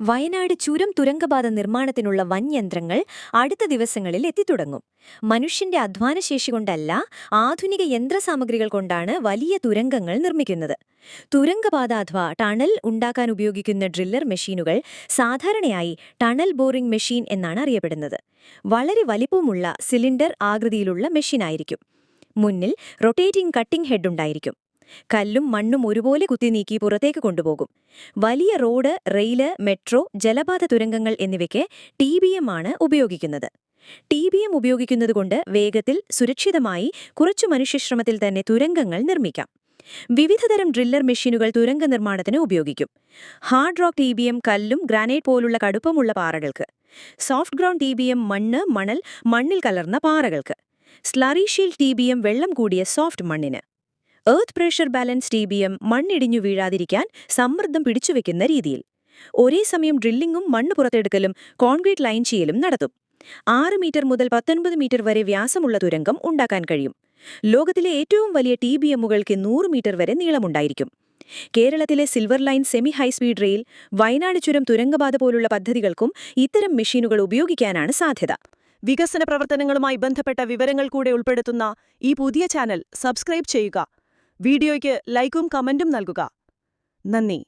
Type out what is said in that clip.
വയനാട് ചുരം തുരങ്കപാത നിർമ്മാണത്തിനുള്ള വൻയന്ത്രങ്ങൾ അടുത്ത ദിവസങ്ങളിൽ എത്തിത്തുടങ്ങും. മനുഷ്യന്റെ അധ്വാനശേഷി കൊണ്ടല്ല ആധുനിക യന്ത്രസാമഗ്രികൾ കൊണ്ടാണ് വലിയ തുരങ്കങ്ങൾ നിർമ്മിക്കുന്നത്. തുരങ്കപാത അഥവാ ടണൽ ഉണ്ടാക്കാൻ ഉപയോഗിക്കുന്ന ഡ്രില്ലർ മെഷീനുകൾ സാധാരണയായി ടണൽ ബോറിംഗ് മെഷീൻ എന്നാണ് അറിയപ്പെടുന്നത്. വളരെ വലിപ്പമുള്ള സിലിണ്ടർ ആകൃതിയിലുള്ള മെഷീനായിരിക്കും. മുന്നിൽ റൊട്ടേറ്റിംഗ് കട്ടിംഗ് ഹെഡ് ഉണ്ടായിരിക്കും. കല്ലും മണ്ണും ഒരുപോലെ കുത്തി നീക്കി പുറത്തേക്ക് കൊണ്ടുപോകും. വലിയ റോഡ് റെയിൽ മെട്രോ ജലപാത തുരങ്കങ്ങൾ എന്നിവയ്ക്ക് ടി ആണ് ഉപയോഗിക്കുന്നത്. ടി ബി എം ഉപയോഗിക്കുന്നതുകൊണ്ട് വേഗത്തിൽ സുരക്ഷിതമായി കുറച്ചു മനുഷ്യശ്രമത്തിൽ തന്നെ തുരങ്കങ്ങൾ നിർമ്മിക്കാം. വിവിധതരം ഡ്രില്ലർ മെഷീനുകൾ തുരങ്ക നിർമ്മാണത്തിന് ഉപയോഗിക്കും. Hard rock T B M കല്ലും ഗ്രാനൈറ്റ് പോലുള്ള കടുപ്പമുള്ള പാറകൾക്ക്. Soft ground T B M മണ്ണ് മണൽ മണ്ണിൽ കലർന്ന പാറകൾക്ക്. Slurry shield T B M വെള്ളം കൂടിയ സോഫ്റ്റ് മണ്ണിന്. Earth pressure balance T B M മണ്ണിടിഞ്ഞു വീഴാതിരിക്കാൻ സമ്മർദ്ദം പിടിച്ചുവെക്കുന്ന രീതിയിൽ. ഒരേ സമയം ഡ്രില്ലിങ്ങും മണ്ണ് പുറത്തെടുക്കലും കോൺക്രീറ്റ് ലൈൻ ചെയ്യലും നടത്തും. ആറ് മീറ്റർ മുതൽ പത്തൊൻപത് മീറ്റർ വരെ വ്യാസമുള്ള തുരങ്കം ഉണ്ടാക്കാൻ കഴിയും. ലോകത്തിലെ ഏറ്റവും വലിയ ടി ബി എമ്മുകൾക്ക് നൂറ് മീറ്റർ വരെ നീളമുണ്ടായിരിക്കും. കേരളത്തിലെ silver line semi high speed rail Wayanad ചുരം തുരങ്കപാത പോലുള്ള പദ്ധതികൾക്കും ഇത്തരം മെഷീനുകൾ ഉപയോഗിക്കാനാണ് സാധ്യത. വികസന പ്രവർത്തനങ്ങളുമായി ബന്ധപ്പെട്ട വിവരങ്ങൾ കൂടെ ഉൾപ്പെടുത്തുന്ന ഈ പുതിയ ചാനൽ സബ്സ്ക്രൈബ് ചെയ്യുക. വീഡിയോയ്ക്ക് ലൈക്കും കമന്റും നൽകുക. നന്ദി.